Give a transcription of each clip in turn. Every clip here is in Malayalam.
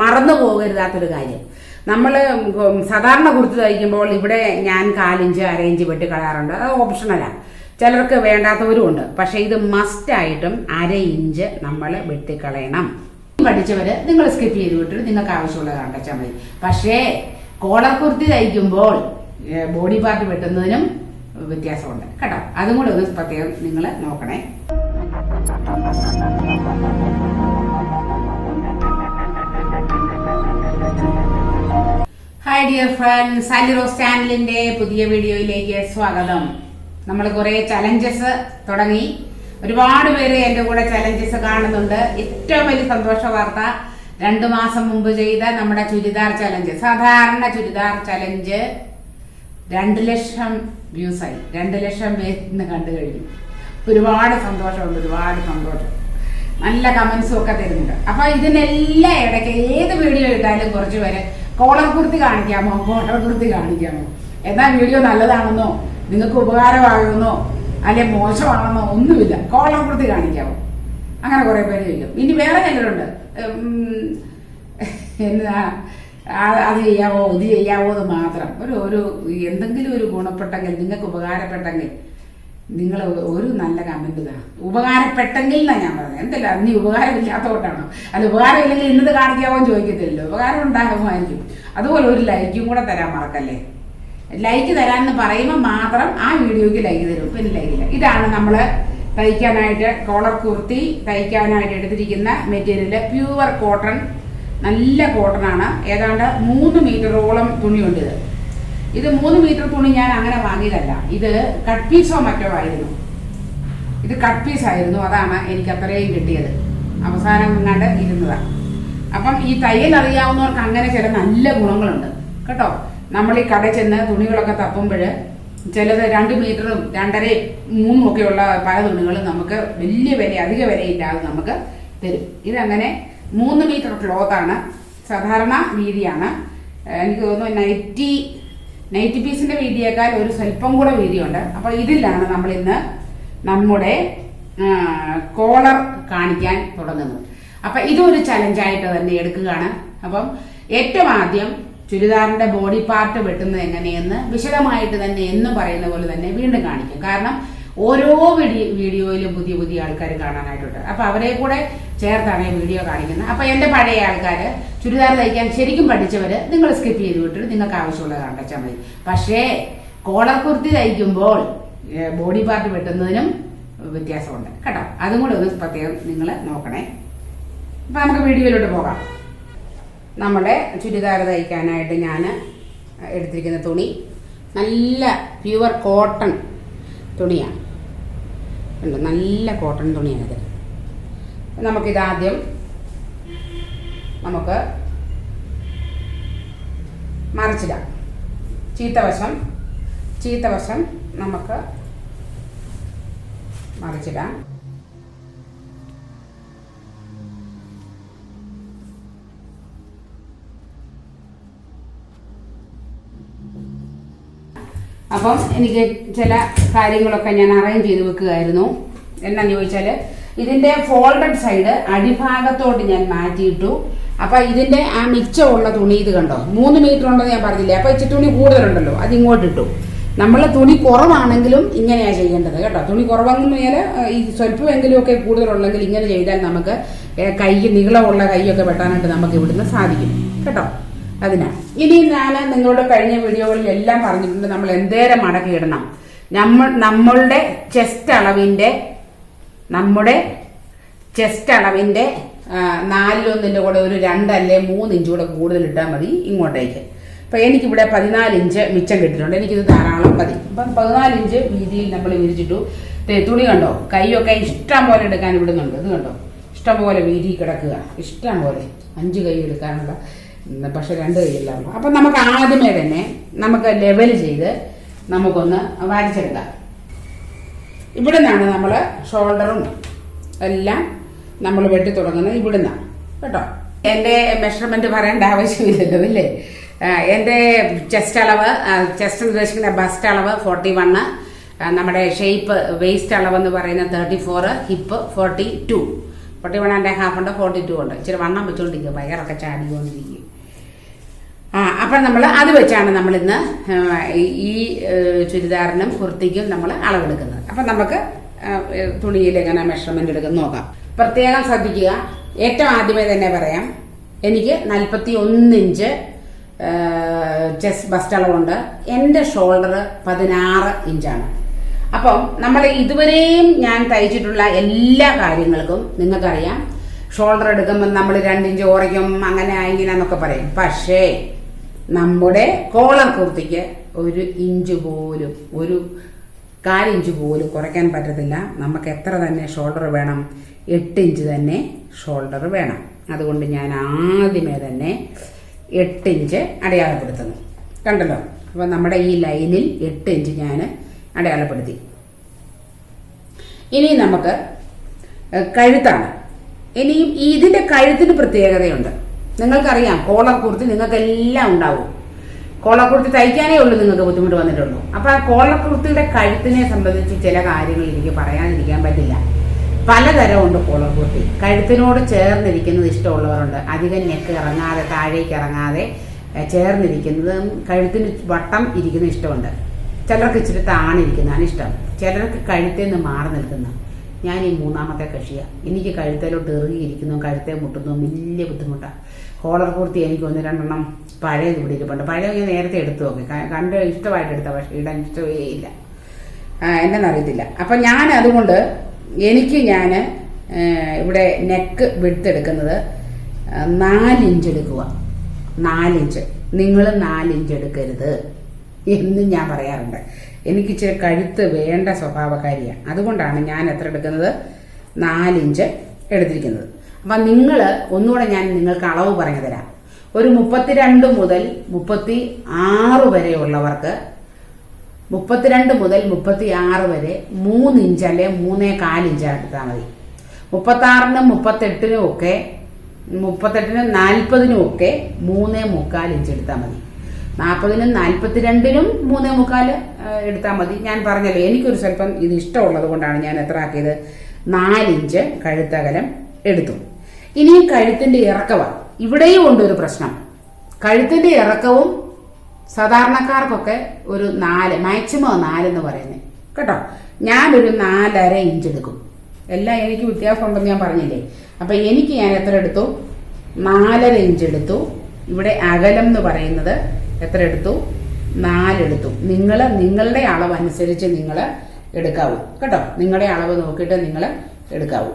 മറന്നു പോകരുതാത്തൊരു കാര്യം. നമ്മൾ സാധാരണ കുർത്തി തയ്ക്കുമ്പോൾ ഇവിടെ ഞാൻ കാലിഞ്ച് അരയിഞ്ച് വെട്ടി കളയാറുണ്ട്. അത് ഓപ്ഷണലാണ് ചിലർക്ക് വേണ്ടാത്തവരും ഉണ്ട്. പക്ഷേ ഇത് മസ്റ്റായിട്ടും അര ഇഞ്ച് നമ്മൾ വെട്ടിക്കളയണം പഠിച്ചവര് നിങ്ങൾ സ്കിപ്പ് ചെയ്ത് വിട്ടിട്ട് നിങ്ങൾക്ക് ആവശ്യമുള്ളത് കണ്ടെച്ചാൽ മതി. പക്ഷേ കോളർ കുർത്തി തയ്ക്കുമ്പോൾ ബോഡി പാർട്ട് വെട്ടുന്നതിനും വ്യത്യാസമുണ്ട്. കേട്ടോ? അതും കൂടെ ഒന്ന് പ്രത്യേകം നിങ്ങൾ നോക്കണേ. Hi dear friends Sally Rose ചാനലിന്റെ പുതിയ വീഡിയോയിലേക്ക് സ്വാഗതം. നമ്മൾ കുറെ ചലഞ്ചസ് തുടങ്ങി. ഒരുപാട് പേര് എന്റെ കൂടെ ചലഞ്ചസ് കാണുന്നുണ്ട്. ഏറ്റവും വലിയ സന്തോഷ വാർത്ത രണ്ടു മാസം മുമ്പ് ചെയ്ത നമ്മുടെ ചുരിദാർ ചലഞ്ച് സാധാരണ ചുരിദാർ ചലഞ്ച് രണ്ട് ലക്ഷം വ്യൂസായി രണ്ട് ലക്ഷം പേര് ഇന്ന് കണ്ടു കഴിഞ്ഞു. ഒരുപാട് സന്തോഷമുണ്ട് ഒരുപാട് സന്തോഷം. നല്ല കമന്റ്സും ഒക്കെ തരുന്നുണ്ട്. അപ്പൊ ഇതിനെല്ലാം ഇടയ്ക്ക് ഏത് വീഡിയോ ഇട്ടാലും കുറച്ച് പേര് കോളർ കുർത്തി കാണിക്കാമോ? കോളർ കുർത്തി കാണിക്കാമോ? എന്നാ വീഡിയോ നല്ലതാണെന്നോ? നിങ്ങൾക്ക് ഉപകാരമാകുന്നോ അല്ലെ മോശമാണെന്നോ? ഒന്നുമില്ല. കോളർ കുർത്തി കാണിക്കാമോ? അങ്ങനെ കുറെ പേര് ചെയ്യും ഇനി വേറെ ചിലരുണ്ട്. എന്താ അത് ചെയ്യാവോ? ഇത് ചെയ്യാവോ എന്ന് മാത്രം. ഒരു ഒരു എന്തെങ്കിലും ഒരു ഗുണപ്പെട്ടെങ്കിൽ നിങ്ങൾക്ക് ഉപകാരപ്പെട്ടെങ്കിൽ നിങ്ങൾ ഒരു നല്ല കമന്റ് ഇതാ. ഉപകാരപ്പെട്ടെങ്കിൽ എന്നാ ഞാൻ പറഞ്ഞത്? എന്തല്ല? നീ ഉപകാരമില്ലാത്തോട്ടാണോ അല്ല ഉപകാരമില്ലെങ്കിൽ ഇന്നത് കാണിക്കാവോ ചോദിക്കത്തില്ലല്ലോ. ഉപകാരം ഉണ്ടാകുമായിരിക്കും. അതുപോലെ ഒരു ലൈക്കും കൂടെ തരാൻ മറക്കല്ലേ? ലൈക്ക് തരാമെന്ന് പറയുമ്പോൾ മാത്രം ആ വീഡിയോക്ക് ലൈക്ക് തരും. പിന്നെ ലൈക്കില്ല ഇതാണ് നമ്മൾ തയ്ക്കാനായിട്ട് കോളർ കുർത്തി തയ്ക്കാനായിട്ട് എടുത്തിരിക്കുന്ന മെറ്റീരിയൽ പ്യുവർ കോട്ടൺ നല്ല കോട്ടൺ ആണ്. ഏതാണ്ട് മൂന്ന് മീറ്ററോളം തുണിയുണ്ട് ഇത്. ഇത് മൂന്ന് മീറ്റർ തുണി ഞാൻ അങ്ങനെ വാങ്ങിയതല്ല. ഇത് കട്ട് പീസോ മറ്റോ ആയിരുന്നു. ഇത് കട്ട് പീസ് ആയിരുന്നു. അതാണ് എനിക്ക് അത്രയും കിട്ടിയത്. അവസാനം കണ്ട് ഇരുന്നതാണ് അപ്പം ഈ തയ്യൽ അറിയാവുന്നവർക്ക് അങ്ങനെ ചില നല്ല ഗുണങ്ങളുണ്ട്. കേട്ടോ? നമ്മൾ ഈ കട ചെന്ന് തുണികളൊക്കെ തപ്പുമ്പോൾ ചിലത് രണ്ട് മീറ്ററും രണ്ടരയും മൂന്നും ഒക്കെയുള്ള പല തുണികളും നമുക്ക് വലിയ വില അധിക വിലയില്ലാതെ നമുക്ക് തരും. ഇതങ്ങനെ മൂന്ന് മീറ്റർ ക്ലോത്താണ് സാധാരണ വീതിയാണ്. എനിക്ക് തോന്നുന്നു നൈറ്റി നൈറ്റി പീസിന്റെ വീതിയേക്കാൾ ഒരു സ്വല്പം കൂടെ വീതിയുണ്ട്. അപ്പോൾ ഇതിലാണ് നമ്മൾ ഇന്ന് നമ്മുടെ കോളർ കാണിക്കാൻ തുടങ്ങുന്നത്. അപ്പൊ ഇതൊരു ചലഞ്ചായിട്ട് തന്നെ എടുക്കുകയാണ്. അപ്പം ഏറ്റവും ആദ്യം ചുരിദാറിന്റെ ബോഡി പാർട്ട് വെട്ടുന്നത് എങ്ങനെയെന്ന് വിശദമായിട്ട് തന്നെ എന്നും പറയുന്ന പോലെ തന്നെ വീണ്ടും കാണിക്കും. കാരണം ഓരോ വീഡിയോ വീഡിയോയിലും പുതിയ പുതിയ ആൾക്കാർ കാണാനായിട്ടുണ്ട്. അപ്പൊ അവരെ കൂടെ ചേർത്താണ് ഈ വീഡിയോ കാണിക്കുന്നത്. അപ്പൊ എന്റെ പഴയ ആൾക്കാർ ചുരിദാർ തയ്ക്കാൻ ശരിക്കും പഠിച്ചവര് നിങ്ങൾ സ്കിപ്പ് ചെയ്ത് വിട്ടിട്ട് നിങ്ങൾക്ക് ആവശ്യമുള്ളത് കണ്ടെച്ചാൽ മതി. പക്ഷേ കോളർ കുർത്തി തയ്ക്കുമ്പോൾ ബോഡി പാർട്ട് വെട്ടുന്നതിനും വ്യത്യാസമുണ്ട്. കേട്ടോ? അതും കൂടെ ഒന്ന് പ്രത്യേകം നിങ്ങൾ നോക്കണേ. അപ്പൊ നമുക്ക് വീഡിയോയിലോട്ട് പോകാം. നമ്മുടെ ചുരിദാർ തയ്ക്കാനായിട്ട് ഞാൻ എടുത്തിരിക്കുന്ന തുണി നല്ല പ്യുവർ കോട്ടൺ തുണിയാണ്. ഉണ്ട്? നല്ല കോട്ടൺ തുണിയാണിത് നമുക്കിതാദ്യം നമുക്ക് മറിച്ചിടാം. ചീത്തവശം ചീത്തവശം നമുക്ക് മറിച്ചിടാം. അപ്പം എനിക്ക് ചില കാര്യങ്ങളൊക്കെ ഞാൻ അറേഞ്ച് ചെയ്ത് വെക്കുകയായിരുന്നു. എന്നാന്ന് ചോദിച്ചാൽ ഇതിന്റെ ഫോൾഡഡ് സൈഡ് അടിഭാഗത്തോട്ട് ഞാൻ മാറ്റിയിട്ടു. അപ്പൊ ഇതിന്റെ ആ മിച്ചമുള്ള തുണി ഇത് കണ്ടോ? മൂന്ന് മീറ്റർ ഉണ്ടെന്ന് ഞാൻ പറഞ്ഞില്ലേ? അപ്പൊ ഇച്ചിരി തുണി കൂടുതലുണ്ടല്ലോ അത് ഇങ്ങോട്ട് ഇട്ടു. നമ്മൾ തുണി കുറവാണെങ്കിലും ഇങ്ങനെയാ ചെയ്യേണ്ടത് കേട്ടോ. തുണി കുറവെന്ന് പറഞ്ഞാൽ ഈ സ്വല്പമെങ്കിലും ഒക്കെ കൂടുതലുണ്ടെങ്കിൽ ഇങ്ങനെ ചെയ്താൽ നമുക്ക് കൈ നീളമുള്ള കൈയൊക്കെ വെട്ടാനായിട്ട് നമുക്ക് ഇവിടുന്ന് സാധിക്കും. കേട്ടോ? അതിനാ ഇനി ഞാൻ നിങ്ങളുടെ കഴിഞ്ഞ വീഡിയോകളിൽ എല്ലാം പറഞ്ഞിട്ടുണ്ട് നമ്മൾ എന്തേരം മടക്കി ഇടണം നമ്മൾ നമ്മളുടെ ചെസ്റ്റ് അളവിന്റെ നമ്മുടെ ചെസ്റ്റ് അളവിന്റെ നാലിലൊന്നിന്റെ കൂടെ ഒരു രണ്ടല്ലേ മൂന്ന് ഇഞ്ച് കൂടെ കൂടുതൽ ഇട്ടാൽ മതി ഇങ്ങോട്ടേക്ക്. അപ്പൊ എനിക്കിവിടെ പതിനാല് ഇഞ്ച് മിച്ചം കിട്ടിയിട്ടുണ്ട്. എനിക്കിത് ധാരാളം മതി. അപ്പം പതിനാല് ഇഞ്ച് വീതിയിൽ നമ്മൾ വിരിച്ചിട്ടു. തുണി കണ്ടോ? കൈയൊക്കെ ഇഷ്ടം പോലെ എടുക്കാൻ ഇവിടുന്നുണ്ട്. ഇത് കണ്ടോ? ഇഷ്ടം പോലെ വീതി കിടക്കുക. ഇഷ്ടം പോലെ. അഞ്ച് കൈ എടുക്കാനുള്ള പക്ഷെ രണ്ട് കൈയില്ലാണല്ലോ അപ്പം നമുക്ക് ആദ്യമേ തന്നെ നമുക്ക് ലെവൽ ചെയ്ത് നമുക്കൊന്ന് വരച്ചെടുക്കാം. ഇവിടെ നിന്നാണ് നമ്മൾ ഷോൾഡറും എല്ലാം നമ്മൾ വെട്ടി തുടങ്ങുന്നത് ഇവിടെ നിന്നാണ് കേട്ടോ? എന്റെ മെഷർമെന്റ് പറയേണ്ട ആവശ്യമില്ലല്ലോ ഇല്ലേ ആ, എന്റെ ചെസ്റ്റ് അളവ് ചെസ്റ്റ് ഉദ്ദേശിക്കുന്ന ബസ്റ്റ് അളവ് ഫോർട്ടി വണ്ണ് നമ്മുടെ ഷേപ്പ് വേസ്റ്റ് അളവെന്ന് പറയുന്നത് thirty four hip forty two forty one and half ഉണ്ട് ഫോർട്ടി ടു ഉണ്ട്. ഇച്ചിരി വണ്ണം വെച്ചുകൊണ്ടിരിക്കുക വയറൊക്കെ ചാടിക്കൊണ്ടിരിക്കും. ആ അപ്പം നമ്മൾ അത് വെച്ചാണ് നമ്മൾ ഇന്ന് ഈ ചുരിദാറിനും കുർത്തിക്കും നമ്മൾ അളവെടുക്കുന്നത്. അപ്പം നമുക്ക് തുണിയിൽ എങ്ങനെ മെഷർമെന്റ് എടുക്കുന്ന നോക്കാം. പ്രത്യേകം ശ്രദ്ധിക്കുക. ഏറ്റവും ആദ്യമേ തന്നെ പറയാം. എനിക്ക് നാൽപ്പത്തി ഒന്ന് ഇഞ്ച് ചെസ്റ്റ് ബസ്റ്റ് അളവുണ്ട്. എന്റെ ഷോൾഡർ പതിനാറ് ഇഞ്ചാണ്. അപ്പം നമ്മൾ ഇതുവരെയും ഞാൻ തയ്ച്ചിട്ടുള്ള എല്ലാ കാര്യങ്ങൾക്കും നിങ്ങൾക്കറിയാം. ഷോൾഡർ എടുക്കുമ്പോൾ നമ്മൾ രണ്ടിഞ്ച് ഓറയ്ക്കും അങ്ങനെ ഇങ്ങനെ എന്നൊക്കെ പറയും. പക്ഷേ നമ്മുടെ കോളം കുർത്തിക്ക് ഒരു ഇഞ്ച് പോലും ഒരു കാലിഞ്ച് പോലും കുറയ്ക്കാൻ പറ്റത്തില്ല. നമുക്ക് എത്ര തന്നെ ഷോൾഡർ വേണം? എട്ട് ഇഞ്ച് തന്നെ ഷോൾഡർ വേണം. അതുകൊണ്ട് ഞാൻ ആദ്യമേ തന്നെ എട്ട് ഇഞ്ച് അടയാളപ്പെടുത്തുന്നു. കണ്ടല്ലോ? അപ്പോൾ നമ്മുടെ ഈ ലൈനിൽ എട്ട് ഇഞ്ച് ഞാൻ അടയാളപ്പെടുത്തി. ഇനി നമുക്ക് കഴുത്താണ്. ഇനിയും ഇതിന്റെ കഴുത്തിന് പ്രത്യേകതയുണ്ട്. നിങ്ങൾക്കറിയാം കോളർ കുർത്തി നിങ്ങൾക്കെല്ലാം ഉണ്ടാവും. കോളർ കുർത്തി തയ്ക്കാനേ ഉള്ളൂ നിങ്ങൾക്ക് ബുദ്ധിമുട്ട് വന്നിട്ടുള്ളൂ. അപ്പൊ ആ കോളർ കുർത്തിയുടെ കഴുത്തിനെ സംബന്ധിച്ച് ചില കാര്യങ്ങൾ എനിക്ക് പറയാതിരിക്കാൻ പറ്റില്ല. പലതരമുണ്ട് കോളർ കുർത്തി. കഴുത്തിനോട് ചേർന്നിരിക്കുന്നത് ഇഷ്ടമുള്ളവരുണ്ട്. അധികം നെക്ക് ഇറങ്ങാതെ താഴേക്ക് ഇറങ്ങാതെ ചേർന്നിരിക്കുന്നതും കഴുത്തിന് വട്ടം ഇരിക്കുന്ന ഇഷ്ടമുണ്ട്. ചിലർക്ക് ഇച്ചിരി താണിരിക്കുന്നതാണ് ഇഷ്ടം. ചിലർക്ക് കഴുത്തിൽ നിന്ന് മാറി നിൽക്കുന്ന. ഞാൻ ഈ മൂന്നാമത്തെ കക്ഷിയാണ് എനിക്ക് കഴുത്തേലോട്ട് ഇറുകിയിരിക്കുന്നു കഴുത്തെ മുട്ടുന്നു വലിയ ബുദ്ധിമുട്ടാണ് കോളർ കുർത്തി എനിക്ക് ഒന്ന് രണ്ടെണ്ണം പഴയത് ഇവിടെ പഴയ ഞാൻ നേരത്തെ എടുത്തു നോക്കി കണ്ട് ഇഷ്ടമായിട്ട് എടുത്ത പക്ഷേ ഇടാൻ ഇഷ്ടമേ ഇല്ല. എന്നറിയത്തില്ല അപ്പം ഞാൻ അതുകൊണ്ട് എനിക്ക് ഞാൻ ഇവിടെ നെക്ക് വിടുത്തെടുക്കുന്നത് നാലിഞ്ച് എടുക്കുക. നാലിഞ്ച് നിങ്ങൾ നാലിഞ്ച് എടുക്കരുത് എന്നും ഞാൻ പറയാറുണ്ട്. എനിക്ക് ഇച്ചിരി കഴുത്ത് വേണ്ട സ്വഭാവക്കാരിയാണ് അതുകൊണ്ടാണ് ഞാൻ എത്ര എടുക്കുന്നത്? നാലിഞ്ച് എടുത്തിരിക്കുന്നത്. അപ്പം നിങ്ങൾ ഒന്നുകൂടെ ഞാൻ നിങ്ങൾക്ക് അളവ് പറഞ്ഞു തരാം. ഒരു മുപ്പത്തിരണ്ട് മുതൽ മുപ്പത്തി ആറ് വരെയുള്ളവർക്ക് മുപ്പത്തിരണ്ട് മുതൽ മുപ്പത്തി ആറ് വരെ മൂന്ന് ഇഞ്ച് അല്ലെ മൂന്നേ കാലിഞ്ച് എടുത്താൽ മതി. മുപ്പത്താറിനും മുപ്പത്തെട്ടിനും ഒക്കെ മുപ്പത്തെട്ടിനും നാൽപ്പതിനും ഒക്കെ മൂന്നേ മുക്കാൽ ഇഞ്ച് എടുത്താൽ മതി. നാൽപ്പതിനും നാൽപ്പത്തിരണ്ടിനും മൂന്നേ മുക്കാൽ എടുത്താൽ മതി. ഞാൻ പറഞ്ഞല്ലോ എനിക്കൊരു സ്വല്പം ഇത് ഇഷ്ടമുള്ളത് കൊണ്ടാണ് ഞാൻ എത്ര ആക്കിയത്? നാലിഞ്ച് കഴുത്തകലം എടുത്തു. ഇനിയും കഴുത്തിന്റെ ഇറക്കമാണ് ഇവിടെയും ഉണ്ട് ഒരു പ്രശ്നം. കഴുത്തിന്റെ ഇറക്കവും സാധാരണക്കാർക്കൊക്കെ ഒരു നാല് മാക്സിമം നാലെന്ന് പറയുന്നത് കേട്ടോ? ഞാനൊരു നാലര ഇഞ്ച് എടുക്കും. എല്ലാം എനിക്ക് വ്യത്യാസം ഉണ്ടെന്ന് ഞാൻ പറഞ്ഞില്ലേ? അപ്പൊ എനിക്ക് ഞാൻ എത്ര എടുത്തു? നാലര ഇഞ്ച് എടുത്തു. ഇവിടെ അകലം എന്ന് പറയുന്നത് എത്ര എടുത്തു? നാലെടുത്തു നിങ്ങൾ നിങ്ങളുടെ അളവ് അനുസരിച്ച് നിങ്ങൾ എടുക്കാവൂ. കേട്ടോ? നിങ്ങളുടെ അളവ് നോക്കിയിട്ട് നിങ്ങൾ എടുക്കാവൂ.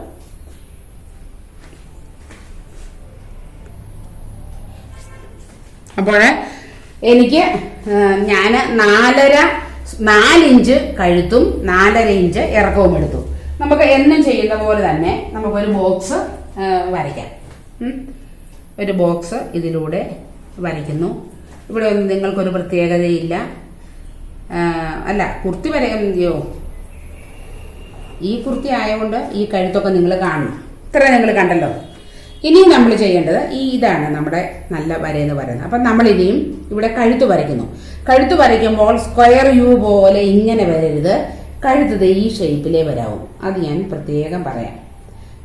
അപ്പോൾ എനിക്ക് ഞാൻ നാലര നാലിഞ്ച് കഴുത്തും നാലര ഇഞ്ച് ഇറക്കവും എടുത്തു. നമുക്ക് എന്നും ചെയ്യുന്ന പോലെ തന്നെ നമുക്കൊരു ബോക്സ് വരയ്ക്കാം. ഒരു ബോക്സ് ഇതിലൂടെ വരയ്ക്കുന്നു. ഇവിടെ ഒന്നും നിങ്ങൾക്കൊരു പ്രത്യേകതയില്ല. അല്ല കുർത്തി വരയോ ഈ കുർത്തി ആയതുകൊണ്ട് ഈ കഴുത്തൊക്കെ നിങ്ങൾ കാണണം. ഇത്ര നിങ്ങൾ കണ്ടല്ലോ. ഇനി നമ്മൾ ചെയ്യേണ്ടത് ഈ ഇതാണ് നമ്മുടെ നല്ല വരയെന്ന് പറയുന്നത്. അപ്പം നമ്മൾ ഇനിയും ഇവിടെ കഴുത്ത് വരയ്ക്കുന്നു. കഴുത്ത് വരയ്ക്കുമ്പോൾ സ്ക്വയർ യു പോലെ ഇങ്ങനെ വരരുത്. കഴുത്തത് ഈ ഷേപ്പിലേ വരാവും. അത് ഞാൻ പ്രത്യേകം പറയാം.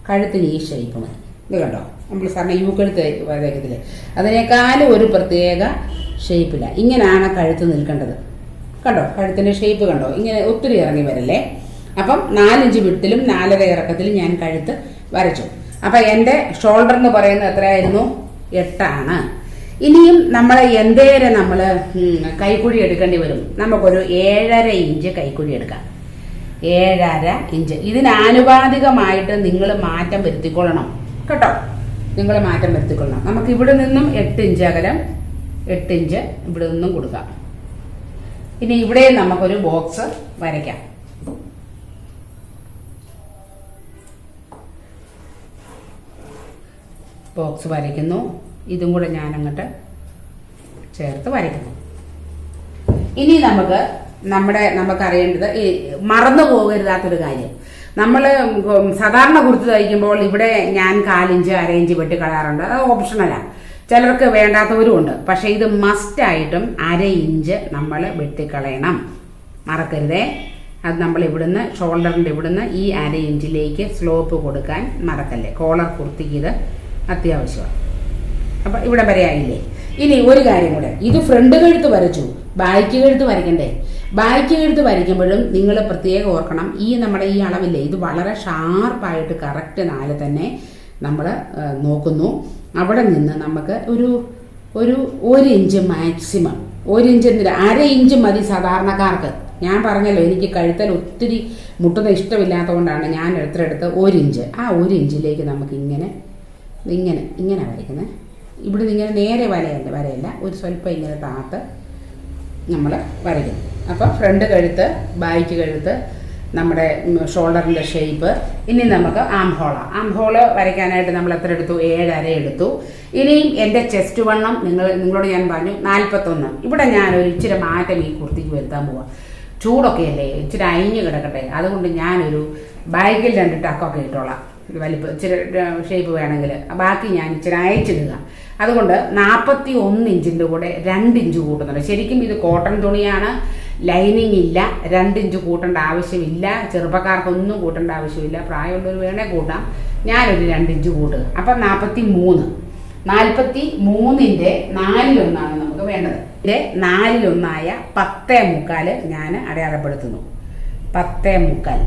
കഴുത്തിന് ഈ ഷേപ്പ് മതി. ഇത് കണ്ടോ? നമ്മൾ സാറിന് യു കഴുത്ത് വരയ്ക്കത്തില്ലേ? അതിനേക്കാളും ഒരു പ്രത്യേക ഷേപ്പിലാണ് ഇങ്ങനെയാണ് കഴുത്ത് നിൽക്കേണ്ടത്. കണ്ടോ? കഴുത്തിന്റെ ഷേപ്പ് കണ്ടോ? ഇങ്ങനെ ഒത്തിരി ഇറങ്ങി വരല്ലേ? അപ്പം നാലിഞ്ച് വിട്ടിലും നാലര ഇറക്കത്തിലും ഞാൻ കഴുത്ത് വരച്ചു. അപ്പൊ എന്റെ ഷോൾഡർ എന്ന് പറയുന്നത് എത്രയായിരുന്നു? എട്ടാണ്. ഇനിയും നമ്മൾ എന്തേരെ നമ്മൾ കൈക്കുഴി എടുക്കേണ്ടി വരും. നമുക്കൊരു ഏഴര ഇഞ്ച് കൈക്കുഴി എടുക്കാം. ഏഴര ഇഞ്ച് ഇതിനാനുപാതികമായിട്ട് നിങ്ങൾ മാറ്റം വരുത്തിക്കൊള്ളണം. കേട്ടോ? നിങ്ങൾ മാറ്റം വരുത്തിക്കൊള്ളണം. നമുക്ക് ഇവിടെ നിന്നും എട്ട് ഇഞ്ച് അകലം എട്ട് ഇഞ്ച് ഇവിടെ നിന്നും കൊടുക്കാം. ഇനി ഇവിടെ നമുക്കൊരു ബോക്സ് വരയ്ക്കാം. ബോക്സ് വരയ്ക്കുന്നു. ഇതും കൂടെ ഞാൻ അങ്ങോട്ട് ചേർത്ത് വരയ്ക്കുന്നു. ഇനി നമുക്ക് നമ്മുടെ നമുക്കറിയേണ്ടത് ഈ മറന്നു പോകരുതാത്തൊരു കാര്യം. നമ്മൾ സാധാരണ കുർത്തി തയ്ക്കുമ്പോൾ ഇവിടെ ഞാൻ കാലിഞ്ച് അരയിഞ്ച് വെട്ടി കളയാറുണ്ട്. അത് ഓപ്ഷണലാണ് ചിലർക്ക് വേണ്ടാത്തവരും ഉണ്ട്. പക്ഷേ ഇത് മസ്റ്റായിട്ടും അര ഇഞ്ച് നമ്മൾ വെട്ടിക്കളയണം. മറക്കരുതേ. അത് നമ്മൾ ഇവിടുന്ന് ഷോൾഡറിന്റെ ഇവിടുന്ന് ഈ അര ഇഞ്ചിലേക്ക് സ്ലോപ്പ് കൊടുക്കാൻ മറക്കല്ലേ. കോളർ കുർത്തിക്ക് ഇത് അത്യാവശ്യമാണ്. അപ്പം ഇവിടെ വരെ ആയില്ലേ ഇനി ഒരു കാര്യം കൂടെ. ഇത് ഫ്രണ്ട് കഴുത്ത് വരച്ചു. ബാക്ക് കഴുത്ത് വരയ്ക്കണ്ടേ? ബാക്ക് കഴുത്ത് വരയ്ക്കുമ്പോഴും നിങ്ങൾ പ്രത്യേകം ഓർക്കണം ഈ നമ്മുടെ ഈ അളവില്ലേ ഇത് വളരെ ഷാർപ്പായിട്ട് കറക്റ്റ് നാല് തന്നെ നമ്മൾ നോക്കുന്നു. അവിടെ നിന്ന് നമുക്ക് ഒരു ഒരു ഒരു ഇഞ്ച് മാക്സിമം ഒരു ഇഞ്ച് അര ഇഞ്ച് മതി സാധാരണക്കാർക്ക്. ഞാൻ പറഞ്ഞല്ലോ എനിക്ക് കഴുത്തൽ ഒത്തിരി മുട്ടുന്ന ഇഷ്ടമില്ലാത്തതുകൊണ്ടാണ് ഞാൻ എടുത്തെടുത്ത് ഒരു ഇഞ്ച് ആ ഒരു ഇഞ്ചിലേക്ക് നമുക്ക് ഇങ്ങനെ ഇങ്ങനെ ഇങ്ങനെ വരയ്ക്കുന്നത് ഇവിടെ നിന്ന് ഇങ്ങനെ നേരെ വരയല്ല വരയല്ല. ഒരു സ്വല്പം ഇങ്ങനെ താത്ത് നമ്മൾ വരയ്ക്കുന്നു. അപ്പോൾ ഫ്രണ്ട് കഴുത്ത് ബാക്ക് കഴുത്ത് നമ്മുടെ ഷോൾഡറിന്റെ ഷേപ്പ് ഇനി നമുക്ക് ആം ഹോള ആം. ഹോൾ വരയ്ക്കാനായിട്ട് നമ്മൾ എത്ര എടുത്തു? ഏഴര എടുത്തു. ഇനിയും എന്റെ ചെസ്റ്റ് വണ്ണം നിങ്ങൾ നിങ്ങളോട് ഞാൻ പറഞ്ഞു നാൽപ്പത്തൊന്ന് ഇവിടെ ഞാൻ ഒരു ഇച്ചിരി മാറ്റം ഈ കുർത്തിക്ക് വരുത്താൻ പോവാം. ചൂടൊക്കെ അല്ലേ ഇച്ചിരി അയിഞ്ഞ് കിടക്കട്ടെ. അതുകൊണ്ട് ഞാനൊരു ബാഗിൽ രണ്ട് ടക്കൊക്കെ ഇട്ടോളാം. വലിപ്പം ഇച്ചിരി ഷേപ്പ് വേണമെങ്കിൽ ബാക്കി ഞാൻ ഇച്ചിരി അയച്ചിടുക. അതുകൊണ്ട് നാൽപ്പത്തി ഒന്ന് ഇഞ്ചിന്റെ കൂടെ രണ്ട് ഇഞ്ച് കൂട്ടുന്നുണ്ട്. ശരിക്കും ഇത് കോട്ടൺ തുണിയാണ്. ലൈനിങ് ഇല്ല. രണ്ട് ഇഞ്ച് കൂട്ടേണ്ട ആവശ്യമില്ല. ചെറുപ്പക്കാർക്കൊന്നും കൂട്ടേണ്ട ആവശ്യമില്ല. പ്രായമുള്ളവർ വേണേൽ കൂട്ടാം. ഞാനൊരു രണ്ട് ഇഞ്ച് കൂട്ടുക. അപ്പം നാൽപ്പത്തി മൂന്ന് നാൽപ്പത്തി മൂന്നിന്റെ നാലിലൊന്നാണ് നമുക്ക് വേണ്ടത്. ഇതിന്റെ നാലിലൊന്നായ പത്തേ മുക്കാൽ ഞാൻ അടയാളപ്പെടുത്തുന്നു. പത്തേ മുക്കാൽ.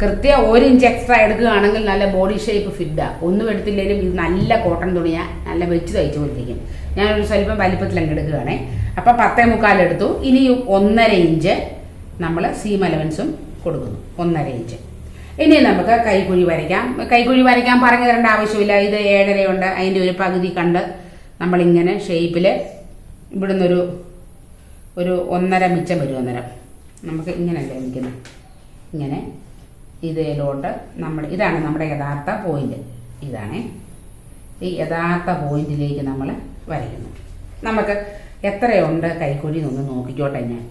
കൃത്യം ഒരു ഇഞ്ച് എക്സ്ട്രാ എടുക്കുകയാണെങ്കിൽ നല്ല ബോഡി ഷേപ്പ് ഫിറ്റാണ് ഒന്നും എടുത്തില്ലെങ്കിലും ഇത് നല്ല കോട്ടൺ തുണിയാ നല്ല വെച്ച് തയ്ച്ചു കൊടുത്തിരിക്കും ഞാനൊരു സ്വല്പം വലിപ്പത്തിൽ അങ്ങ് എടുക്കുകയാണേ. അപ്പം പത്തേ മുക്കാൽ എടുത്തു. ഇനി ഒന്നര ഇഞ്ച് നമ്മൾ സീം അലവൻസും കൊടുക്കുന്നു. ഒന്നര ഇഞ്ച് ഇനി നമുക്ക് കൈക്കുഴി വരയ്ക്കാം. കൈക്കുഴി വരയ്ക്കാൻ പറഞ്ഞു തരേണ്ട ആവശ്യമില്ല. ഇത് ഏഴരയുണ്ട്. അതിന്റെ ഒരു പകുതി കണ്ട് നമ്മളിങ്ങനെ ഷേപ്പിൽ ഇവിടുന്ന് ഒരു ഒന്നര മിച്ചം വരും ഒന്നര. നമുക്ക് ഇങ്ങനെയല്ലേ നിൽക്കുന്നത്? ഇങ്ങനെ ഇതിലോട്ട് നമ്മൾ ഇതാണ് നമ്മുടെ യഥാർത്ഥ പോയിന്റ് ഇതാണ്. ഈ യഥാർത്ഥ പോയിന്റിലേക്ക് നമ്മൾ വരയ്ക്കുന്നു. നമുക്ക് എത്രയുണ്ട് കൈക്കൂലി എന്നൊന്ന് നോക്കിക്കോട്ടെ ഞാൻ.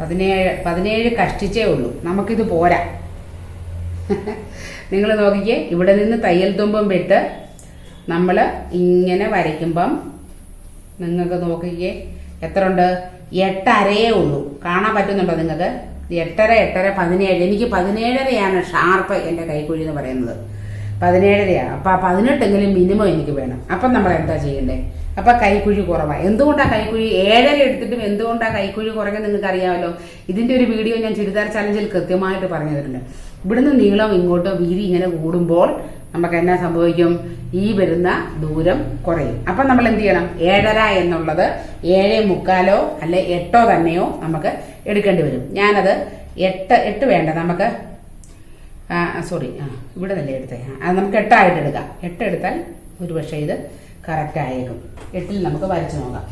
പതിനേഴ് പതിനേഴ് കഷ്ടിച്ചേ ഉള്ളൂ. നമുക്കിത് പോരാ. നിങ്ങൾ നോക്കിക്കേ ഇവിടെ നിന്ന് തയ്യൽ തുമ്പം വിട്ട് നമ്മൾ ഇങ്ങനെ വരയ്ക്കുമ്പം നിങ്ങൾക്ക് നോക്കിക്കേ. എത്ര ഉണ്ട് എട്ടരയേ ഉള്ളൂ. കാണാൻ പറ്റുന്നുണ്ടോ നിങ്ങൾക്ക്? എട്ടര എട്ടര പതിനേഴ്. എനിക്ക് പതിനേഴരയാണ് ഷാർപ്പ് എന്റെ കൈക്കുഴി എന്ന് പറയുന്നത്. പതിനേഴരയാണ്. അപ്പം ആ പതിനെട്ടെങ്കിലും മിനിമം എനിക്ക് വേണം. അപ്പം നമ്മൾ എന്താ ചെയ്യണ്ടേ? അപ്പം കൈക്കുഴി കുറവാണ്. എന്തുകൊണ്ടാണ് കൈക്കുഴി ഏഴര എടുത്തിട്ടും എന്തുകൊണ്ടാണ് കൈക്കുഴി കുറഞ്ഞത് നിങ്ങൾക്ക് അറിയാമല്ലോ ഇതിന്റെ ഒരു വീഡിയോ ഞാൻ ചുരിദാർ ചലഞ്ചിൽ കൃത്യമായിട്ട് പറഞ്ഞു തരുന്നുണ്ട് ഇവിടുന്ന് നീളം ഇങ്ങോട്ടോ വീതി ഇങ്ങനെ കൂടുമ്പോൾ നമുക്ക് എന്നാ സംഭവിക്കും? ഈ വരുന്ന ദൂരം കുറയും. അപ്പം നമ്മൾ എന്ത് ചെയ്യണം ഏഴര എന്നുള്ളത് ഏഴേ മുക്കാലോ അല്ലെ എട്ടോ തന്നെയോ നമുക്ക് എടുക്കേണ്ടി വരും. ഞാനത് എട്ട് എട്ട് വേണ്ട. നമുക്ക് സോറി ആ ഇവിടെ തന്നെ എടുത്തേ. അത് നമുക്ക് എട്ടായിട്ട് എടുക്കാം. എട്ട് എടുത്താൽ ഒരു പക്ഷേ ഇത് കറക്റ്റ് ആയേക്കും. എട്ടിൽ നമുക്ക് വരച്ചു നോക്കാം.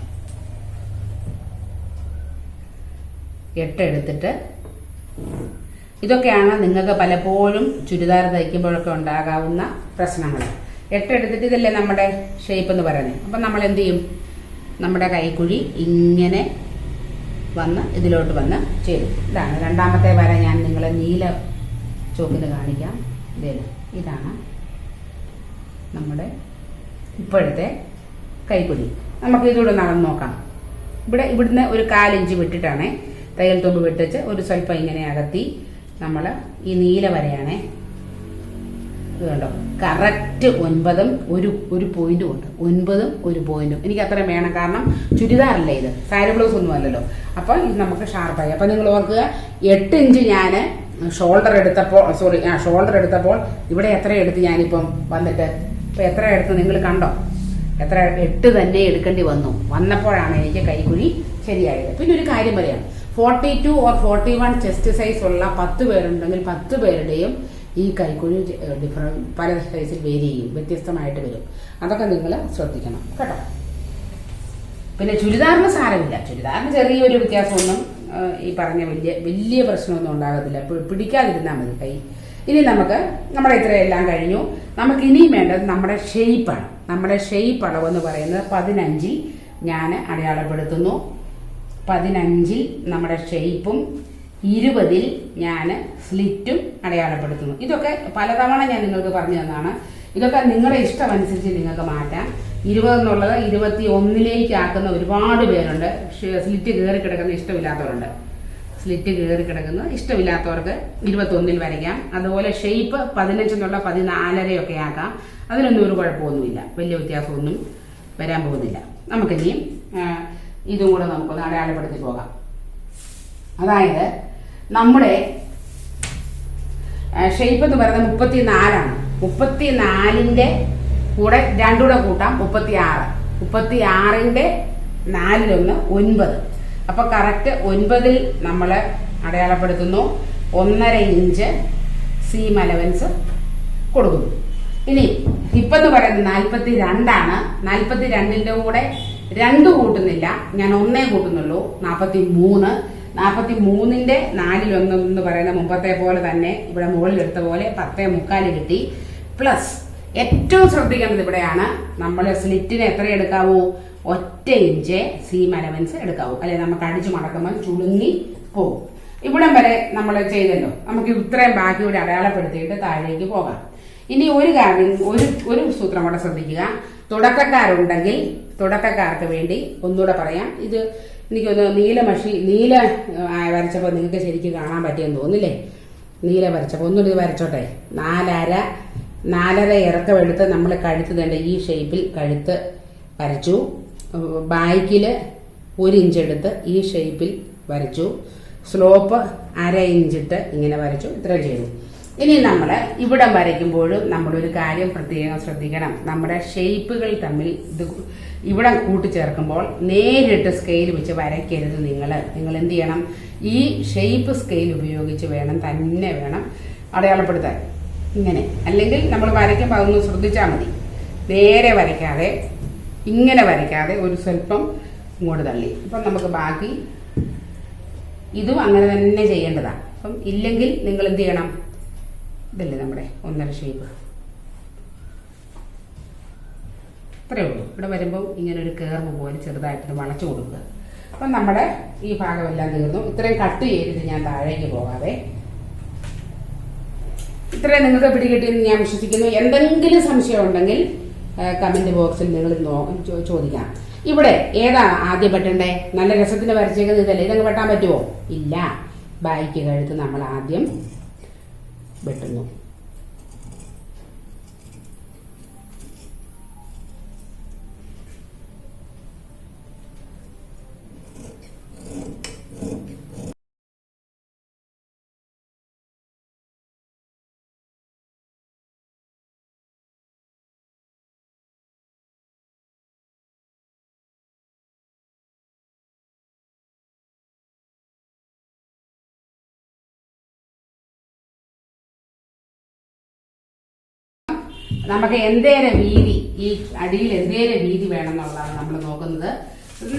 എട്ട് എടുത്തിട്ട് ഇതൊക്കെയാണ് നിങ്ങൾക്ക് പലപ്പോഴും ചുരിദാർ തയ്ക്കുമ്പോഴൊക്കെ ഉണ്ടാകാവുന്ന പ്രശ്നങ്ങൾ. എട്ടെടുത്തിട്ട് ഇതല്ലേ നമ്മുടെ ഷേപ്പ് എന്ന് പറയുന്നത്. അപ്പം നമ്മൾ എന്ത് ചെയ്യും? നമ്മുടെ കൈക്കുഴി ഇങ്ങനെ വന്ന് ഇതിലോട്ട് വന്ന് ചേരും. ഇതാണ് രണ്ടാമത്തെ വര. ഞാൻ നിങ്ങളെ നീല ചോക്കിന് കാണിക്കാം. ഇതേ ഇതാണ് നമ്മുടെ ഇപ്പോഴത്തെ കൈക്കുഴി. നമുക്ക് ഇതുകൂടെ നടന്ന് നോക്കാം. ഇവിടെ ഇവിടുന്ന് ഒരു കാലിഞ്ച് വിട്ടിട്ടാണ് തയ്യൽ തുമ്പ് വിട്ടിച്ച് ഒരു സ്വല്പം ഇങ്ങനെ അകത്തി നമ്മൾ ഈ നീല വരയാണേ. ഇത് കണ്ടോ? കറക്റ്റ് ഒൻപതും ഒരു ഒരു പോയിന്റും ഉണ്ട്. ഒൻപതും ഒരു പോയിന്റും എനിക്ക് അത്രയും വേണം. കാരണം ചുരിദാറല്ലേ ഇത്? സാരി ബ്ലൗസ് ഒന്നും അല്ലല്ലോ. അപ്പൊ ഇത് നമുക്ക് ഷാർപ്പായി അപ്പം നിങ്ങൾ ഓർക്കുക എട്ട് ഇഞ്ച് ഞാൻ ഷോൾഡർ എടുത്തപ്പോൾ സോറി ആ ഷോൾഡർ എടുത്തപ്പോൾ ഇവിടെ എത്ര എടുത്ത് ഞാനിപ്പം വന്നിട്ട്? ഇപ്പം എത്ര എടുത്ത് നിങ്ങൾ കണ്ടോ? എത്ര എട്ട് തന്നെ എടുക്കേണ്ടി വന്നു. വന്നപ്പോഴാണ് എനിക്ക് കൈക്കുഴി ശരിയായത്. പിന്നെ ഒരു കാര്യം പറയാം. Forty two or forty one chest size ഉള്ള പത്ത് പേരുണ്ടെങ്കിൽ പത്ത് പേരുടെയും ഈ കൈക്കുഴി ഡിഫറെന്റ് പല സൈസിൽ വേരി ചെയ്യും വ്യത്യസ്തമായിട്ട് വരും. അതൊക്കെ നിങ്ങൾ ശ്രദ്ധിക്കണം കേട്ടോ. പിന്നെ ചുരിദാറിന് സാരമില്ല. ചുരിദാറിന് ചെറിയൊരു വ്യത്യാസമൊന്നും ഈ പറഞ്ഞ വലിയ വലിയ പ്രശ്നമൊന്നും ഉണ്ടാകത്തില്ല. പിടിക്കാതിരുന്നാൽ മതി കൈ. ഇനി നമുക്ക് നമ്മുടെ ഇത്രയെല്ലാം കഴിഞ്ഞു. നമുക്ക് ഇനിയും വേണ്ടത് നമ്മുടെ ഷെയ്പ്പാണ് നമ്മുടെ ഷെയ്പ്പ് അളവെന്ന് പറയുന്നത് പതിനഞ്ചിൽ ഞാൻ അടയാളപ്പെടുത്തുന്നു. പതിനഞ്ചിൽ നമ്മുടെ ഷെയ്പ്പും ഇരുപതിൽ ഞാൻ സ്ലിറ്റും അടയാളപ്പെടുത്തുന്നു. ഇതൊക്കെ പലതവണ ഞാൻ നിങ്ങൾക്ക് പറഞ്ഞു തന്നാണ്. ഇതൊക്കെ നിങ്ങളുടെ ഇഷ്ടം അനുസരിച്ച് നിങ്ങൾക്ക് മാറ്റാം. ഇരുപത് എന്നുള്ളത് ഇരുപത്തി ഒന്നിലേക്ക് ആക്കുന്ന ഒരുപാട് പേരുണ്ട്. സ്ലിറ്റ് കയറി കിടക്കുന്ന ഇഷ്ടമില്ലാത്തവരുണ്ട്. സ്ലിറ്റ് കയറി കിടക്കുന്ന ഇഷ്ടമില്ലാത്തവർക്ക് ഇരുപത്തൊന്നിൽ വരയ്ക്കാം. അതുപോലെ ഷെയ്പ്പ് പതിനഞ്ച് എന്നുള്ള പതിനാലരയൊക്കെ ആക്കാം. അതിനൊന്നും ഒരു കുഴപ്പമൊന്നുമില്ല. വലിയ വ്യത്യാസമൊന്നും വരാൻ പോകുന്നില്ല. നമുക്കിനി ഇതും കൂടെ നമുക്കൊന്ന് അടയാളപ്പെടുത്തി പോകാം. അതായത് നമ്മുടെ ഷേപ്പ് എന്ന് പറയുന്നത് മുപ്പത്തി നാലാണ് മുപ്പത്തി നാലിന്റെ കൂടെ രണ്ടുകൂടെ കൂട്ടാം മുപ്പത്തി ആറ് മുപ്പത്തി ആറിന്റെ നാലിലൊന്ന് ഒൻപത്. അപ്പൊ കറക്റ്റ് ഒൻപതിൽ നമ്മൾ അടയാളപ്പെടുത്തുന്നു. ഒന്നര ഇഞ്ച് സീം അലവൻസ് കൊടുക്കുന്നു. ഇനി ഇപ്പം എന്ന് പറയുന്നത് നാൽപ്പത്തി രണ്ടാണ് നാൽപ്പത്തി രണ്ടിന്റെ കൂടെ രണ്ട് കൂട്ടുന്നില്ല. ഞാൻ ഒന്നേ കൂട്ടുന്നുള്ളൂ. നാൽപ്പത്തി മൂന്ന് നാൽപ്പത്തി മൂന്നിന്റെ നാലിലൊന്ന് എന്ന് പറയുന്ന മുമ്പത്തെ പോലെ തന്നെ ഇവിടെ മുകളിൽ എടുത്ത പോലെ പത്തേ മുക്കാൽ കിട്ടി. പ്ലസ് ഏറ്റവും ശ്രദ്ധിക്കേണ്ടത് ഇവിടെയാണ് നമ്മൾ സ്ലിറ്റിന് എത്ര എടുക്കാവൂ? ഒറ്റ ഇഞ്ച് സീം അലവൻസ് എടുക്കാവൂ. അല്ലെ? നമുക്ക് അടിച്ചു മടക്കുമ്പോൾ ചുളുങ്ങി പോകും. ഇവിടം വരെ നമ്മൾ ചെയ്തല്ലോ. നമുക്ക് ഇത്രയും ബാക്കി കൂടി അടയാളപ്പെടുത്തിയിട്ട് താഴേക്ക് പോകാം. ഇനി ഒരു കാര്യം ഒരു ഒരു സൂത്രം കൂടെ ശ്രദ്ധിക്കുക. തുടക്കക്കാരുണ്ടെങ്കിൽ തുടക്കക്കാർക്ക് വേണ്ടി ഒന്നുകൂടെ പറയാം. ഇത് എനിക്കൊന്ന് നീല മഷി നീല വരച്ചപ്പോൾ നിങ്ങൾക്ക് ശരിക്കും കാണാൻ പറ്റിയെന്ന് തോന്നില്ലേ? നീല വരച്ചപ്പോൾ ഒന്നുകൂടി വരച്ചോട്ടെ. നാലര നാലര ഇറക്കം എടുത്ത് നമ്മൾ കഴുത്ത് തന്നെ ഈ ഷേപ്പിൽ കഴുത്ത് വരച്ചു. ബാക്കിൽ ഒരു ഇഞ്ച് എടുത്ത് ഈ ഷേപ്പിൽ വരച്ചു. സ്ലോപ്പ് അര ഇഞ്ചിട്ട് ഇങ്ങനെ വരച്ചു. ഇത്രയും ചെയ്തു ഇനി നമ്മൾ ഇവിടം വരയ്ക്കുമ്പോഴും നമ്മളൊരു കാര്യം പ്രത്യേകം ശ്രദ്ധിക്കണം. നമ്മുടെ ഷേപ്പുകൾ തമ്മിൽ ഇത് ഇവിടെ കൂട്ടിച്ചേർക്കുമ്പോൾ നേരിട്ട് സ്കെയിൽ വെച്ച് വരയ്ക്കരുത് നിങ്ങൾ നിങ്ങൾ എന്ത് ചെയ്യണം? ഈ ഷേപ്പ് സ്കെയിൽ ഉപയോഗിച്ച് വേണം തന്നെ വേണം അടയാളപ്പെടുത്താൻ. ഇങ്ങനെ. അല്ലെങ്കിൽ നമ്മൾ വരയ്ക്കുമ്പോൾ അതൊന്ന് ശ്രദ്ധിച്ചാൽ മതി. നേരെ വരയ്ക്കാതെ ഇങ്ങനെ വരയ്ക്കാതെ ഒരു സ്വല്പം ഇങ്ങോട്ട് തള്ളി. അപ്പം നമുക്ക് ബാക്കി ഇതും അങ്ങനെ തന്നെ ചെയ്യേണ്ടതാണ് അപ്പം ഇല്ലെങ്കിൽ നിങ്ങൾ എന്ത് ചെയ്യണം? ഇതല്ലേ നമ്മുടെ ഒന്നര ഷേപ്പ് ഇത്രയേ ഉള്ളൂ. ഇവിടെ വരുമ്പോൾ ഇങ്ങനെ ഒരു കേർവ് പോലെ ചെറുതായിട്ട് വളച്ചു കൊടുക്കുക. അപ്പം നമ്മുടെ ഈ ഭാഗമെല്ലാം തീർന്നു. ഇത്രയും കട്ട് ചെയ്തിട്ട് ഞാൻ താഴേക്ക് പോകാതെ ഇത്രയും നിങ്ങൾക്ക് പിടികിട്ടിയെന്ന് ഞാൻ വിശ്വസിക്കുന്നു. എന്തെങ്കിലും സംശയം ഉണ്ടെങ്കിൽ കമന്റ് ബോക്സിൽ നിങ്ങൾ ചോദിക്കാം. ഇവിടെ ഏതാണ് ആദ്യം വെട്ടണ്ടേ നല്ല രസത്തിന് വരച്ചേക്കുന്നത് ഇതല്ലേ. ഇതങ്ങ് വെട്ടാൻ പറ്റുമോ ഇല്ല. ബൈക്ക് കഴുത്ത് നമ്മൾ ആദ്യം വെട്ടുന്നു നമുക്ക് എന്തേരെ വീതി ഈ അടിയിൽ എന്തേരെ വീതി വേണം എന്നുള്ളതാണ് നമ്മൾ നോക്കുന്നത്.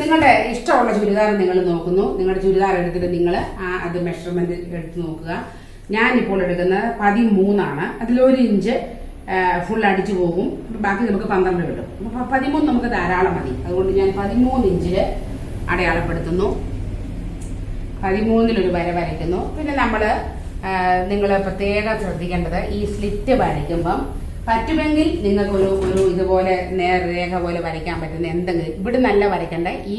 നിങ്ങളുടെ ഇഷ്ടമുള്ള ചുരിദാർ നിങ്ങൾ നോക്കുന്നു. നിങ്ങളുടെ ചുരിദാർ എടുത്തിട്ട് നിങ്ങൾ ആ അത് മെഷർമെന്റ് എടുത്ത് നോക്കുക. ഞാനിപ്പോൾ എടുക്കുന്നത് പതിമൂന്നാണ്. അതിലൊരു ഇഞ്ച് ഫുൾ അടിച്ചു പോകും. ബാക്കി നമുക്ക് പന്ത്രണ്ട് കിട്ടും. അപ്പൊ പതിമൂന്ന് നമുക്ക് ധാരാളം മതി. അതുകൊണ്ട് ഞാൻ പതിമൂന്ന് ഇഞ്ചിൽ അടയാളപ്പെടുത്തുന്നു. പതിമൂന്നിലൊരു വര വരയ്ക്കുന്നു. പിന്നെ നമ്മൾ നിങ്ങൾ പ്രത്യേകം ശ്രദ്ധിക്കേണ്ടത് ഈ സ്ലിറ്റ് വരയ്ക്കുമ്പം പറ്റുമെങ്കിൽ നിങ്ങൾക്കൊരു ഒരു ഇതുപോലെ നേർരേഖ പോലെ വരയ്ക്കാൻ പറ്റുന്ന എന്തെങ്കിലും ഇവിടെ നല്ല വരയ്ക്കേണ്ട. ഈ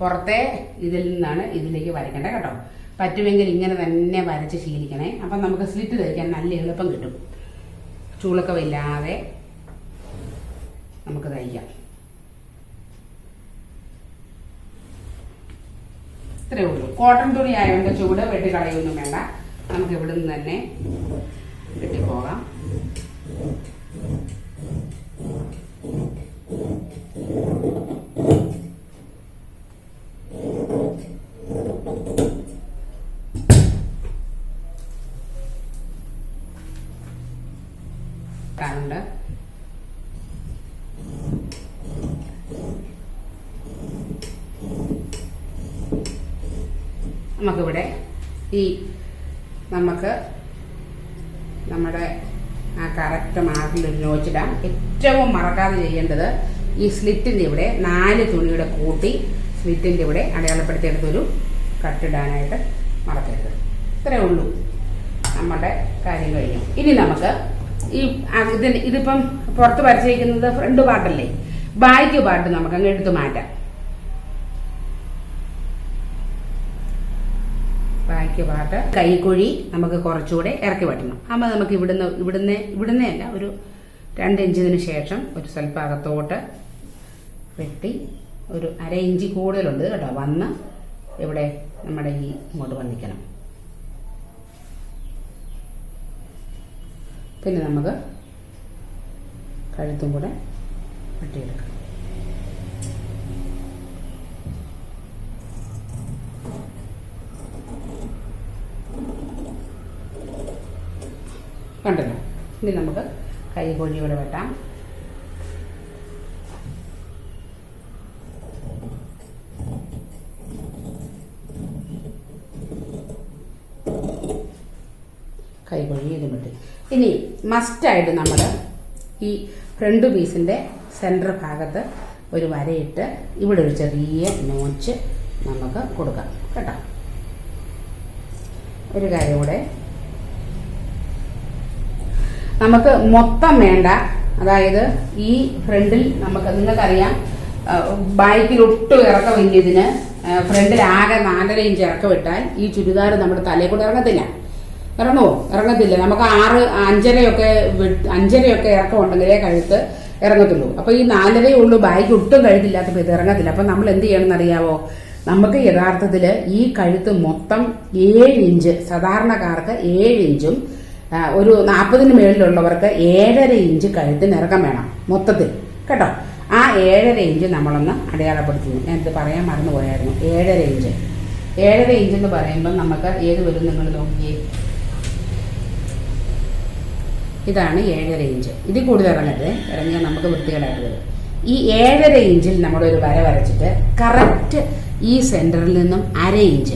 പുറത്തെ ഇതിൽ നിന്നാണ് ഇതിലേക്ക് വരയ്ക്കേണ്ടത് കേട്ടോ. പറ്റുമെങ്കിൽ ഇങ്ങനെ തന്നെ വരച്ച് ശീലിക്കണേ. അപ്പം നമുക്ക് സ്ലിറ്റ് തയ്ക്കാൻ നല്ല എളുപ്പം കിട്ടും. ചൂളക്കമില്ലാതെ നമുക്ക് തയ്ക്കാം. ഇത്രേ ഉള്ളൂ. കോട്ടൺ തുണി ആയതുകൊണ്ട് ചൂട് വെട്ടിക്കളയൊന്നും വേണ്ട. നമുക്ക് ഇവിടെ നിന്ന് തന്നെ വെട്ടിപ്പോകാം കാണുന്നുണ്ട് നമുക്കിവിടെ ഈ നമുക്ക് നമ്മുടെ ആ കറക്റ്റ് മാർക്കിൽ ഒരു നോച്ചിടാം ഏറ്റവും മറക്കാതെ ചെയ്യേണ്ടത് ഈ സ്ലിറ്റിന്റെ ഇവിടെ നാല് തുണിയുടെ കൂട്ടി സ്ലിറ്റിന്റെ ഇവിടെ അടയാളപ്പെടുത്തിയെടുത്തൊരു കട്ടിടാനായിട്ട് മറക്കരുത്. ഇത്രയേ ഉള്ളൂ. നമ്മുടെ കാര്യം കഴിഞ്ഞു. ഇനി നമുക്ക് ഈ ഇതിന് ഇതിപ്പം പുറത്ത് പരിചയിക്കുന്നത് ഫ്രണ്ട് പാട്ടല്ലേ ബാക്ക് പാട്ട് നമുക്ക് അങ്ങ് എടുത്ത് മാറ്റാം. ബാക്ക് പാട്ട് കൈക്കുഴി നമുക്ക് കുറച്ചുകൂടെ ഇറക്കി വെട്ടണം. അമ്മ നമുക്ക് ഇവിടുന്ന് ഇവിടുന്ന് ഇവിടുന്നേ അല്ല ഒരു രണ്ട് ഇഞ്ചിന് ശേഷം ഒരു സ്വല്പം അകത്തോട്ട് വെട്ടി ഒരു അര ഇഞ്ച് കൂടുതലുണ്ട് കേട്ടോ. വന്ന് ഇവിടെ നമ്മുടെ ഈ ഇങ്ങോട്ട് വന്നിക്കണം. പിന്നെ നമുക്ക് കഴുത്തും കൂടെ വെട്ടിയെടുക്കാം. കണ്ടല്ലോ? ഇനി നമുക്ക് കൈ കോഴി ഇവിടെ വെട്ടാം. കൈകൊഴി ഇത് വിട്ട്. ഇനി മസ്റ്റായിട്ട് നമ്മൾ ഈ ഫ്രണ്ട് പീസിന്റെ സെന്റർ ഭാഗത്ത് ഒരു വരയിട്ട് ഇവിടെ ഒരു ചെറിയ നോച്ച് നമുക്ക് കൊടുക്കാം. കേട്ടോ? ഒരു കാര്യം കൂടെ നമുക്ക് മൊത്തം വേണ്ട. അതായത് ഈ ഫ്രണ്ടിൽ നമുക്ക് നിങ്ങൾക്കറിയാം ബാക്കിൽ ഒട്ടും ഇറക്കമില്ല ഇതിന്. ഫ്രണ്ടിൽ ആകെ നാലര ഇഞ്ച് ഇറക്കം ഈ ചുരിദാർ നമ്മുടെ തലയിൽ കൂടെ ഇറങ്ങത്തില്ല. ഇറങ്ങുമോ? ഇറങ്ങത്തില്ല. നമുക്ക് ആറ് അഞ്ചരയൊക്കെ അഞ്ചരയൊക്കെ ഇറക്കം ഉണ്ടെങ്കിലേ കഴുത്ത് ഇറങ്ങത്തുള്ളൂ. അപ്പൊ ഈ നാലരയേ ഉള്ളൂ ബാഗ് ഒട്ടും കഴുത്തില്ലാത്തപ്പോൾ ഇത് ഇറങ്ങത്തില്ല. അപ്പൊ നമ്മൾ എന്ത് ചെയ്യണമെന്നറിയാവോ നമുക്ക് യഥാർത്ഥത്തിൽ ഈ കഴുത്ത് മൊത്തം ഏഴ് ഇഞ്ച് സാധാരണക്കാർക്ക് ഏഴ് ഇഞ്ചും ഒരു നാൽപ്പതിന് മേളിലുള്ളവർക്ക് ഏഴര ഇഞ്ച് കഴുത്തിന് ഇറക്കം വേണം മൊത്തത്തിൽ. കേട്ടോ? ആ ഏഴര ഇഞ്ച് നമ്മളൊന്ന് അടയാളപ്പെടുത്തുന്നു ഞാനിത് പറയാൻ മറന്നുപോയായിരുന്നു ഏഴര ഇഞ്ച്. ഏഴര ഇഞ്ച് എന്ന് പറയുമ്പോൾ നമുക്ക് ഏത് വരും നിങ്ങൾ നോക്കിയേ? ഇതാണ് ഏഴര ഇഞ്ച്. ഇതിൽ കൂടുതൽ ഇറങ്ങരുത്. ഇറങ്ങിയാൽ നമുക്ക് വൃത്തികേടായിട്ട് വരും. ഈ ഏഴര ഇഞ്ചിൽ നമ്മളൊരു വര വരച്ചിട്ട് കറക്റ്റ് ഈ സെന്ററിൽ നിന്നും അര ഇഞ്ച്.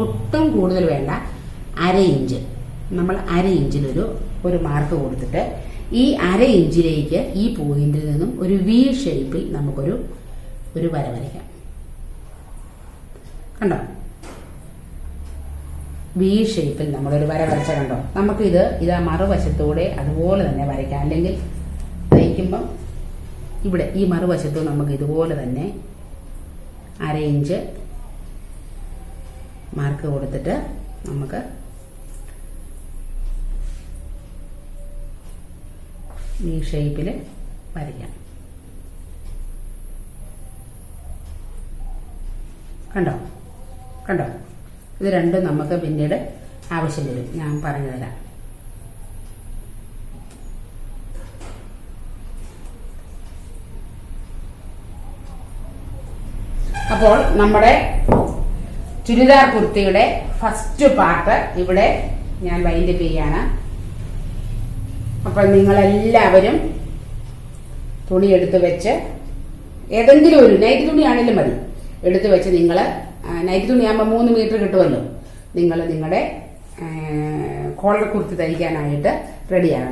ഒട്ടും കൂടുതൽ വേണ്ട. അര ഇഞ്ച്. നമ്മൾ അര ഇഞ്ചിലൊരു ഒരു മാർക്ക് കൊടുത്തിട്ട് ഈ അര ഇഞ്ചിലേക്ക് ഈ പോയിന്റിൽ നിന്നും ഒരു വി ഷേപ്പിൽ നമുക്കൊരു ഒരു വര വരയ്ക്കാം. കണ്ടോ? വി ഷേപ്പിൽ നമ്മളൊരു വര വരച്ച കണ്ടോ? നമുക്കിത് ഇത് മറുവശത്തൂടെ അതുപോലെ തന്നെ വരയ്ക്കാം. അല്ലെങ്കിൽ തയ്ക്കുമ്പം ഇവിടെ ഈ മറുവശത്ത് നമുക്ക് ഇതുപോലെ തന്നെ അര ഇഞ്ച് മാർക്ക് കൊടുത്തിട്ട് നമുക്ക് ഈ ഷേപ്പിൽ വരയ്ക്കാം. കണ്ടോ? കണ്ടോ? ഇത് രണ്ടും നമുക്ക് പിന്നീട് ആവശ്യം വരും. ഞാൻ പറഞ്ഞു തരാം. അപ്പോൾ നമ്മുടെ ചുരിദാർ കുർത്തിയുടെ ഫസ്റ്റ് പാർട്ട് ഇവിടെ ഞാൻ വൈൻഡപ്പ് ചെയ്യാണ്. അപ്പോൾ നിങ്ങളെല്ലാവരും തുണി എടുത്ത് വെച്ച് ഏതെങ്കിലും ഒരു നൈറ്റ് തുണിയാണെങ്കിലും മതി. എടുത്ത് വെച്ച് നിങ്ങൾ നൈറ്റ് തുണിയാകുമ്പോൾ മൂന്ന് മീറ്റർ കിട്ടുമല്ലോ. നിങ്ങൾ നിങ്ങളുടെ കോളർ കുർത്തി തയ്ക്കാനായിട്ട് റെഡിയാണ്